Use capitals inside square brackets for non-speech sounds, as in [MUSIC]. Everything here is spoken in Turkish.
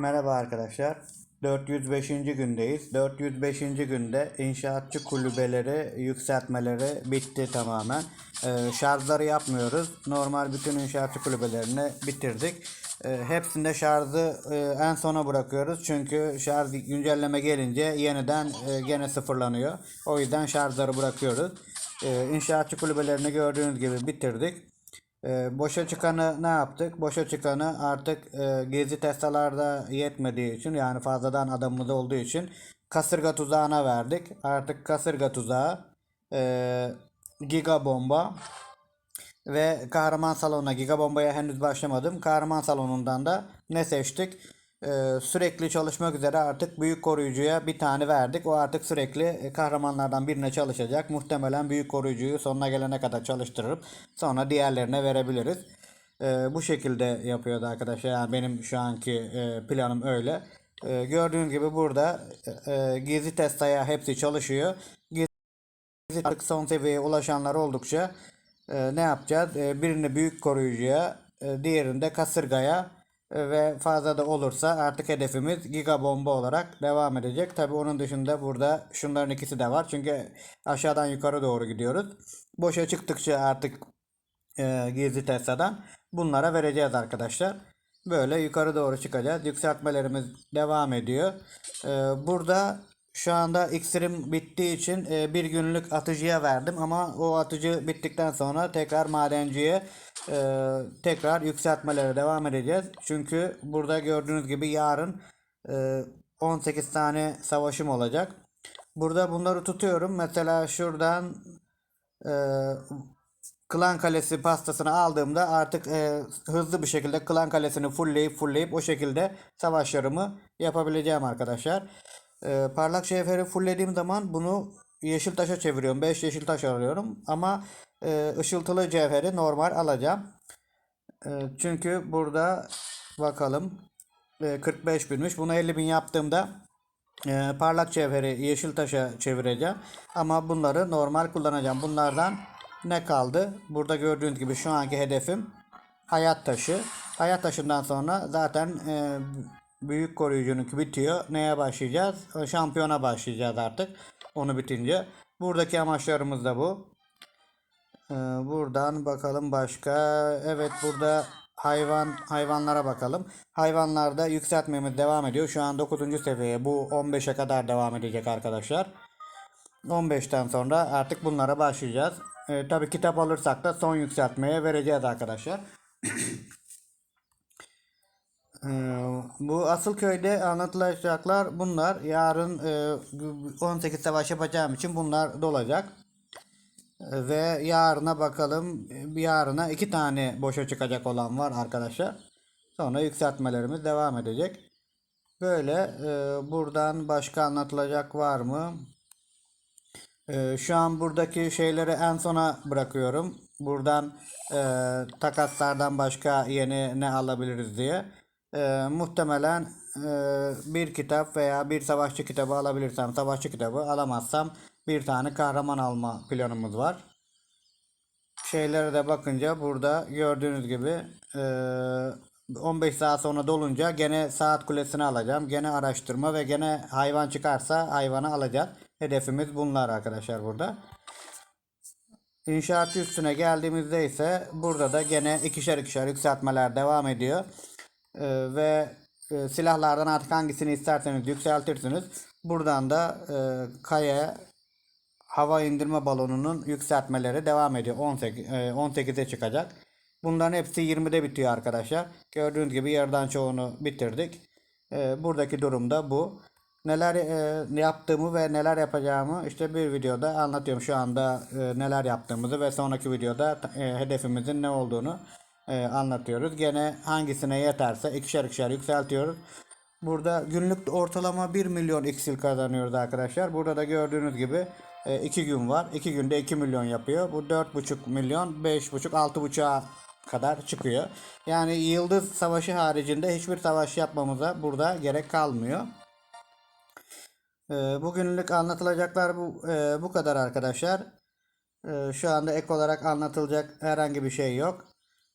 Merhaba arkadaşlar. 405. gündeyiz. 405. günde inşaatçı kulübeleri yükseltmeleri bitti tamamen. Ee, şarjları yapmıyoruz. Normal bütün inşaatçı kulübelerini bitirdik. Ee, hepsinde şarjı e, en sona bırakıyoruz. Çünkü şarj güncelleme gelince yeniden e, gene sıfırlanıyor. O yüzden şarjları bırakıyoruz. Ee, inşaatçı kulübelerini gördüğünüz gibi bitirdik. E, boşa çıkanı ne yaptık? Boşa çıkanı artık e, gezi testalarda yetmediği için yani fazladan adamımız olduğu için kasırga tuzağına verdik. Artık kasırga tuzağı, e, giga bomba ve kahraman salonuna giga bombaya henüz başlamadım. Kahraman salonundan da ne seçtik? Ee, sürekli çalışmak üzere artık büyük koruyucuya bir tane verdik. O artık sürekli e, kahramanlardan birine çalışacak. Muhtemelen büyük koruyucuyu sonuna gelene kadar çalıştırıp sonra diğerlerine verebiliriz. Ee, bu şekilde yapıyordu arkadaşlar. Yani benim şu anki e, planım öyle. Ee, gördüğünüz gibi burada e, e, gizli testaya hepsi çalışıyor. Gizli artık son seviyeye ulaşanlar oldukça e, ne yapacağız? E, birini büyük koruyucuya, e, diğerini de kasırgaya e, ve fazla da olursa artık hedefimiz giga bomba olarak devam edecek. Tabi onun dışında burada şunların ikisi de var. Çünkü aşağıdan yukarı doğru gidiyoruz. Boşa çıktıkça artık e, gizli testadan bunlara vereceğiz arkadaşlar. Böyle yukarı doğru çıkacağız. Yükseltmelerimiz devam ediyor. E, burada şu anda iksirim bittiği için e, bir günlük atıcıya verdim ama o atıcı bittikten sonra tekrar madenciye e, tekrar yükseltmelere devam edeceğiz. Çünkü burada gördüğünüz gibi yarın e, 18 tane savaşım olacak. Burada bunları tutuyorum. Mesela şuradan e, Klan Kalesi pastasını aldığımda artık e, hızlı bir şekilde Klan Kalesi'ni fullleyip fullleyip o şekilde savaşlarımı yapabileceğim arkadaşlar. E, parlak cevheri fulllediğim zaman bunu yeşil taşa çeviriyorum. 5 yeşil taş alıyorum ama e, ışıltılı cevheri normal alacağım. E, çünkü burada bakalım e, 45 binmiş. Bunu 50 bin yaptığımda e, parlak cevheri yeşil taşa çevireceğim. Ama bunları normal kullanacağım. Bunlardan ne kaldı? Burada gördüğünüz gibi şu anki hedefim hayat taşı. Hayat taşından sonra zaten e, büyük koruyucunun bitiyor. Neye başlayacağız? Şampiyona başlayacağız artık. Onu bitince. Buradaki amaçlarımız da bu. Ee, buradan bakalım başka. Evet burada hayvan hayvanlara bakalım. Hayvanlarda yükseltmemiz devam ediyor. Şu an 9. seviye. Bu 15'e kadar devam edecek arkadaşlar. 15'ten sonra artık bunlara başlayacağız. Ee, tabii kitap alırsak da son yükseltmeye vereceğiz arkadaşlar. [COUGHS] Ee, bu asıl köyde anlatılacaklar bunlar. Yarın e, 18 savaş yapacağım için bunlar dolacak. Ee, Ve yarına bakalım. Yarına iki tane boşa çıkacak olan var arkadaşlar. Sonra yükseltmelerimiz devam edecek. Böyle e, buradan başka anlatılacak var mı? E, şu an buradaki şeyleri en sona bırakıyorum. Buradan e, takaslardan başka yeni ne alabiliriz diye. E, muhtemelen e, bir kitap veya bir savaşçı kitabı alabilirsem savaşçı kitabı alamazsam bir tane kahraman alma planımız var. Şeylere de bakınca burada gördüğünüz gibi e, 15 saat sonra dolunca gene saat kulesini alacağım. Gene araştırma ve gene hayvan çıkarsa hayvanı alacağız. Hedefimiz bunlar arkadaşlar burada. İnşaat üstüne geldiğimizde ise burada da gene ikişer ikişer yükseltmeler devam ediyor. Ee, ve e, silahlardan artık hangisini isterseniz yükseltirsiniz. Buradan da e, kaya hava indirme balonunun yükseltmeleri devam ediyor. 18 e, 18'e çıkacak. Bunların hepsi 20'de bitiyor arkadaşlar. Gördüğünüz gibi yarıdan çoğunu bitirdik. E, buradaki durum da bu. Neler e, yaptığımı ve neler yapacağımı işte bir videoda anlatıyorum. Şu anda neler yaptığımızı ve sonraki videoda hedefimizin ne olduğunu e, anlatıyoruz. Gene hangisine yeterse ikişer ikişer yükseltiyoruz. Burada günlük ortalama 1 milyon xil kazanıyoruz arkadaşlar. Burada da gördüğünüz gibi 2 gün var. 2 günde 2 milyon yapıyor. Bu 4,5 milyon 5,5 6,5'a kadar çıkıyor. Yani yıldız savaşı haricinde hiçbir savaş yapmamıza burada gerek kalmıyor. Ee, Bugünlük anlatılacaklar bu e, bu kadar arkadaşlar. Şu anda ek olarak anlatılacak herhangi bir şey yok.